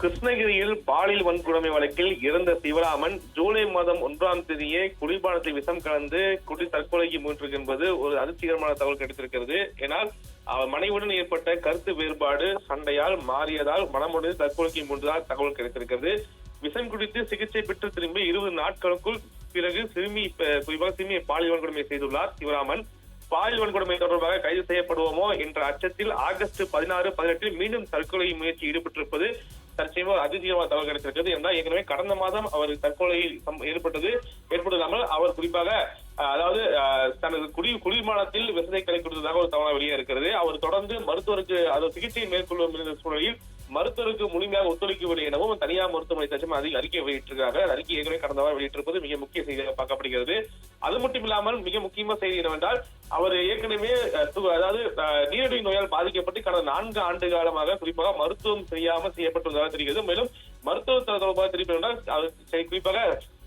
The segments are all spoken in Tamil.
கிருஷ்ணகிரியில் பாலியல் வன்கொடுமை வழக்கில் இறந்த சிவராமன் ஜூலை மாதம் ஒன்றாம் தேதியே குளிர்பானத்தில் விஷம் கலந்து குடி தற்கொலைக்கு முயன்றது என்பது ஒரு அதிர்ச்சிகரமான தகவல் கிடைத்திருக்கிறது. ஏனால் அவர் மனைவியுடன் ஏற்பட்ட கருத்து வேறுபாடு சண்டையால் மாறியதால் மனமுடைந்து தற்கொலைக்கு முன்றதால் தகவல் கிடைத்திருக்கிறது. விஷம் குடித்து சிகிச்சை பெற்று திரும்பி இருபது நாட்களுக்குள் பிறகு சிறுமி குறிப்பாக சிறுமியை பாலியல் வன்கொடுமை செய்துள்ளார் சிவராமன். பாலியல் வன்கொடுமை தொடர்பாக கைது செய்யப்படுவோமோ என்ற அச்சத்தில் ஆகஸ்ட் பதினாறு பதினெட்டில் மீண்டும் தற்கொலை முயற்சி ஈடுபட்டிருப்பது தற்செயமாக அதிர்ச்சிகரமான தகவல் கிடைத்திருக்கிறது என்றால் ஏற்கனவே கடந்த மாதம் அவர் தற்கொலை ஏற்பட்டது ஏற்பட்டதாமல் அவர் குறிப்பாக அதாவது தனது குடி குளிர்மானத்தில் விஷத்தை கலை கொடுத்ததாக ஒரு தகவல் வெளியே இருக்கிறது. அவர் தொடர்ந்து மருத்துவருக்கு அதாவது சிகிச்சை மேற்கொள்ளும் இருந்த சூழலில் மருத்துவருக்கு முழுமையாக ஒத்துழைக்கவில்லை எனவும் தனியார் மருத்துவமனை தச்சம் அதிக அறிக்கை வெளியிட்டிருக்காங்க. அறிக்கை ஏற்கனவே கடந்த வாரம் வெளியிட்டிருப்பது மிக முக்கிய செய்தியாக பார்க்கப்படுகிறது. அது மட்டும் இல்லாமல் மிக முக்கியமான செய்தி என்னவென்றால் அவர் ஏற்கனவே அதாவது நீரடி நீரிழிவு நோயால் பாதிக்கப்பட்டு கடந்த நான்கு ஆண்டு காலமாக குறிப்பாக மருத்துவம் செய்யாமல் செய்யப்பட்டுள்ளதாக தெரிகிறது. மேலும் மருத்துவ தொடர்பாக தெரிவிப்பதால் குறிப்பாக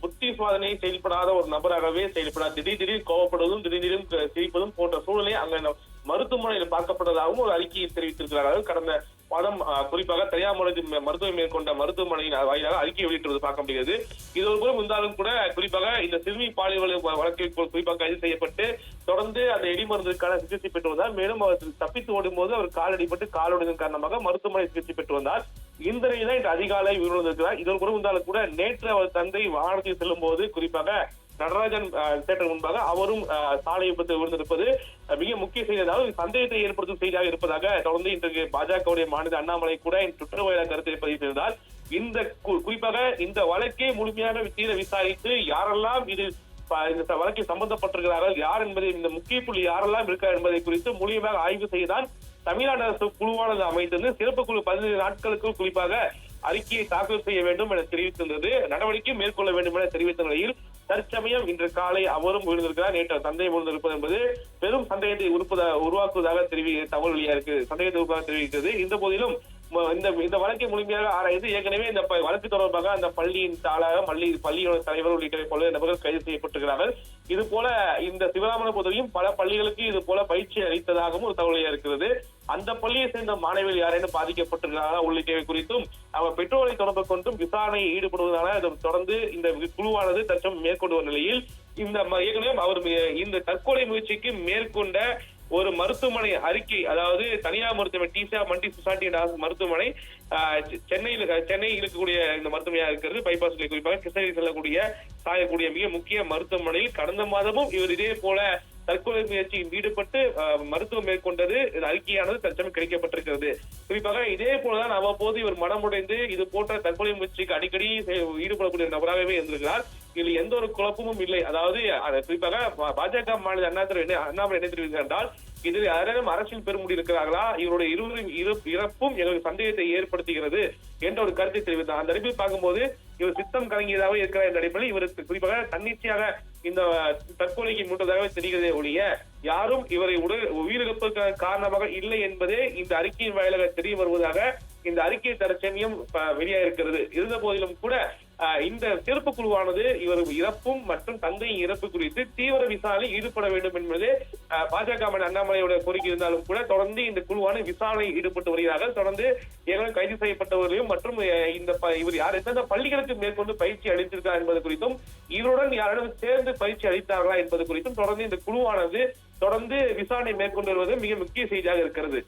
புத்தி சுவாதனை செயல்படாத ஒரு நபராகவே செயல்படார் திடீர் திடீர் கோவப்படுவதும் திடீர் திடீர் சிரிப்பதும் போன்ற சூழ்நிலை அங்க மருத்துவமனையில் பார்க்கப்பட்டதாகவும் ஒரு அறிக்கையை தெரிவித்திருக்கிறார்கள். கடந்த மாதம் குறிப்பாக தனியார் மருத்துவ மருத்துவம் மேற்கொண்ட மருத்துவமனையின் வாயிலாக அறிக்கை வெளியிட்டுவது பார்க்க முடிகிறது. இது ஒரு புறம் இருந்தாலும் கூட குறிப்பாக இந்த சிறுமி பாலியல் வழக்கை வழக்கில் குறிப்பாக கைது செய்யப்பட்டு தொடர்ந்து அந்த இடிமருந்துக்கான சிகிச்சை பெற்று வந்தார். மேலும் அவர் தப்பித்து ஓடும்போது அவர் கால் அடிபட்டு காரணமாக மருத்துவமனை சிகிச்சை பெற்று வந்தார். இந்த நிலையில் இன்று அதிகாலை உயிரிழந்திருக்கிறார் இது கூட இருந்தாலும் கூட நேற்று அவர் தந்தை வாகனத்தில் செல்லும் போது குறிப்பாக நடராஜன் தேட்டர் முன்பாக அவரும் சாலை விபத்து விழுந்திருப்பது மிக முக்கிய செய்தி. அதாவது சந்தேகத்தை ஏற்படுத்தும் செய்தியாக இருப்பதாக தொடர்ந்து இன்றைக்கு பாஜகவுடைய மாநில அண்ணாமலை கூட என் ட்விட்டர் வாயிலாக கருத்தை பதிவு செய்தால் இந்த குறிப்பாக இந்த வழக்கை முழுமையாக தீர விசாரித்து யாரெல்லாம் இது இந்த வழக்கில் சம்பந்தப்பட்டிருக்கிறார்கள் யார் என்பதை இந்த முக்கிய புள்ளி யாரெல்லாம் இருக்கிறார் என்பதை குறித்து முழுமையாக ஆய்வு செய்தான் தமிழ்நாடு அரசு குழுவானது அமைத்திருந்து சிறப்பு குழு பதினைந்து நாட்களுக்குள் குறிப்பாக அறிக்கையை தாக்கல் செய்ய வேண்டும் என தெரிவித்திருந்தது. நடவடிக்கை மேற்கொள்ள வேண்டும் என தெரிவித்த நிலையில் தற்சமயம் இன்று காலை அவரும் விழுந்திருக்கிறார். நேற்று தந்தை விழுந்திருப்பது என்பது பெரும் சந்தேகத்தை உருப்பதா உருவாக்குவதாக தெரிவி தகவல் வழியா இருக்கு சந்தேகத்தை உருவாக தெரிவிக்கிறது. இந்த போதிலும் இந்த இந்த வழக்கை முழுமையாக ஆராய்ந்து ஏற்கனவே இந்த வழக்கு தொடர்பாக அந்த பள்ளியின் தாளாக பள்ளி பள்ளியோட தலைவர் உள்ளிட்ட போல நபர்கள் கைது செய்யப்பட்டிருக்கிறார்கள். இது போல இந்த சிவராமன பொதுவையும் பல பள்ளிகளுக்கு இது போல பயிற்சி அளித்ததாகவும் ஒரு தகவலையா இருக்கிறது அந்த பள்ளியை சேர்ந்த மாணவிகள் யாரேனும் பாதிக்கப்பட்டிருக்கிறாரா உள்ளிட்டவை குறித்தும் அவர் பெற்றோரை தொடர்பு கொண்டும் விசாரணையில் ஈடுபடுவதான அது தொடர்ந்து இந்த குழுவானது தற்சம் மேற்கொண்டு வரும் நிலையில் இந்த ம- ஏற்கனவே அவர் இந்த தற்கொலை முயற்சிக்கு மேற்கொண்ட ஒரு மருத்துவமனை அறிக்கை அதாவது தனியார் மருத்துவமனை டிசா மல்டி ஸ்பெஷாலிட்டி மருத்துவமனை சென்னையில் சென்னையில் இருக்கக்கூடிய இந்த மருத்துவமனையா இருக்கிறது பைபாஸ் குறிப்பாக கிருஷ்ணகிரி செல்லக்கூடிய சாயக்கூடிய மிக முக்கிய மருத்துவமனையில் கடந்த மாதமும் இவர் இதே போல தற்கொலை முயற்சியில் ஈடுபட்டு மருத்துவம் மேற்கொண்டது இந்த அறிக்கையானது தற்சமயம் கிடைக்கப்பட்டிருக்கிறது. குறிப்பாக இதே போலதான் அவ்வப்போது இவர் மனமுடைந்து இது போன்ற தற்கொலை முயற்சிக்கு அடிக்கடி ஈடுபடக்கூடிய நபராகவே இருந்திருக்கிறார். இதில் எந்த ஒரு குழப்பமும் இல்லை. அதாவது குறிப்பாக பாஜக மாநில அண்ணாத்துறை என்ன அண்ணாமலை என்ன தெரிவித்தார் என்றால் இதில் யாரேனும் அரசியல் பெருமுடி இருக்கிறார்களா? இவருடைய இருவரின் இரு- இறப்பும் எங்களுக்கு சந்தேகத்தை ஏற்படுத்துகிறது என்ற ஒரு கருத்தை தெரிவித்தார். அந்த அடிப்பில் பார்க்கும்போது இவர் சித்தம் கலங்கியதாக இருக்கிறார் என்ற அடிப்படையில் இவருக்கு குறிப்பாக தன்னிச்சையாக இந்த தற்கொலைக்கு மூட்டதாக தெரிகிறதே ஒழிய யாரும் இவரை உடல் உயிரிழப்புக்கான காரணமாக இல்லை என்பதே இந்த அறிக்கையின் வாயிலாக தெரிய வருவதாக இந்த அறிக்கை தரச்சனையும் வெளியாக இருக்கிறது இருந்த போதிலும் கூட இந்த சிறப்பு குழுவானது இவர் இறப்பும் மற்றும் தந்தையின் இறப்பு குறித்து தீவிர விசாரணை ஈடுபட வேண்டும் என்பது பாஜக மன்னர் அண்ணாமலையோட கோரிக்கை இருந்தாலும் கூட தொடர்ந்து இந்த குழுவான விசாரணை ஈடுபட்டு வருகிறார்கள். தொடர்ந்து ஏற்கனவே கைது செய்யப்பட்டவர்களையும் மற்றும் இந்த ப- இவர் யார் எந்தெந்த பள்ளிகளுக்கு மேற்கொண்டு பயிற்சி அளித்திருக்கார் என்பது குறித்தும் இவருடன் யாரிடம் சேர்ந்து பயிற்சி அளித்தார்களா என்பது குறித்தும் தொடர்ந்து இந்த குழுவானது தொடர்ந்து விசாரணை மேற்கொண்டு வருவது மிக முக்கிய செய்தியாக இருக்கிறது.